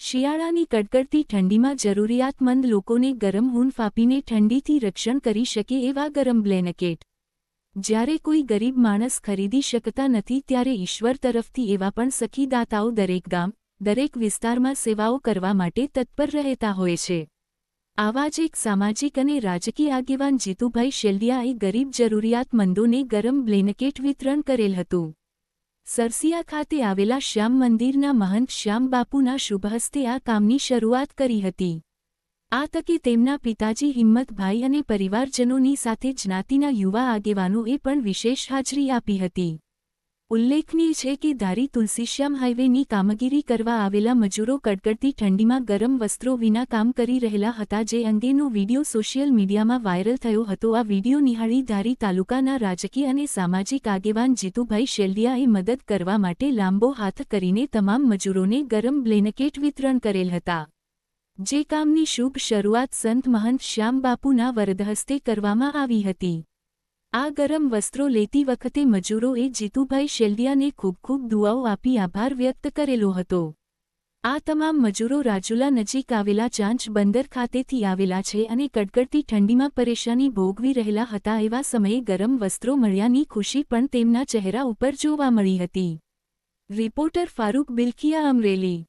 શિયાળાની કડકડતી ઠંડીમાં જરૂરિયાતમંદ લોકોને ગરમ હૂંફ આપીને ઠંડીથી રક્ષણ કરી શકે એવા ગરમ બ્લેનકેટ. જ્યારે કોઈ ગરીબ માણસ ખરીદી શકતા નથી ત્યારે ઈશ્વર તરફથી એવા પણ સખીદાતાઓ દરેક ગામ, દરેક વિસ્તારમાં સેવાઓ કરવા માટે તત્પર રહેતા હોય છે. આવા જ એક સામાજિક અને રાજકીય આગેવાન જીતુભાઈ શેલડિયાએ ગરીબ જરૂરિયાતમંદોને ગરમ બ્લેનકેટ વિતરણ કરેલ હતું. સરસિયા ખાતે આવેલા શ્યામ મંદિરના મહંત શ્યામબાપુના શુભહસ્તે આ કામની શરૂઆત કરી હતી. આ તકે તેમના પિતાજી હિંમતભાઈ અને પરિવારજનોની સાથે જ્ઞાતિના યુવા આગેવાનોએ પણ વિશેષ હાજરી આપી હતી. ઉલ્લેખનીય છે કે ધારી તુલસીશ્યામ હાઇવેની કામગીરી કરવા આવેલા મજૂરો કડકડતી ઠંડીમાં ગરમ વસ્ત્રો વિના કામ કરી રહેલા હતા જે અંગેનો વીડિયો સોશિયલ મીડિયામાં વાયરલ થયો હતો. આ વીડિયો નિહાળી ધારી તાલુકાના રાજકીય અને સામાજિક આગેવાન જીતુભાઈ શેલડિયાએ મદદ કરવા માટે લાંબો હાથ કરીને તમામ મજૂરોને ગરમ બ્લેન્કેટ વિતરણ કરેલ હતા. જે કામની શુભ શરૂઆત સંત મહંત શ્યામ બાપુના વરદહસ્તે કરવામાં આવી હતી. આ ગરમ વસ્ત્રો લેતી વખતે મજૂરોએ જીતુભાઈ શેલ્દિયાને ખૂબ ખૂબ દુઆઓ આપી આભાર વ્યક્ત કરેલો હતો. આ તમામ મજૂરો રાજુલા નજીક આવેલા ચાંચ બંદર ખાતેથી આવેલા છે અને કડકડતી ઠંડીમાં પરેશાની ભોગવી રહેલા હતા એવા સમયે ગરમ વસ્ત્રો મળ્યાની ખુશી પણ તેમના ચહેરા ઉપર જોવા મળી હતી. રિપોર્ટર ફારૂક બિલકિયા અમરેલી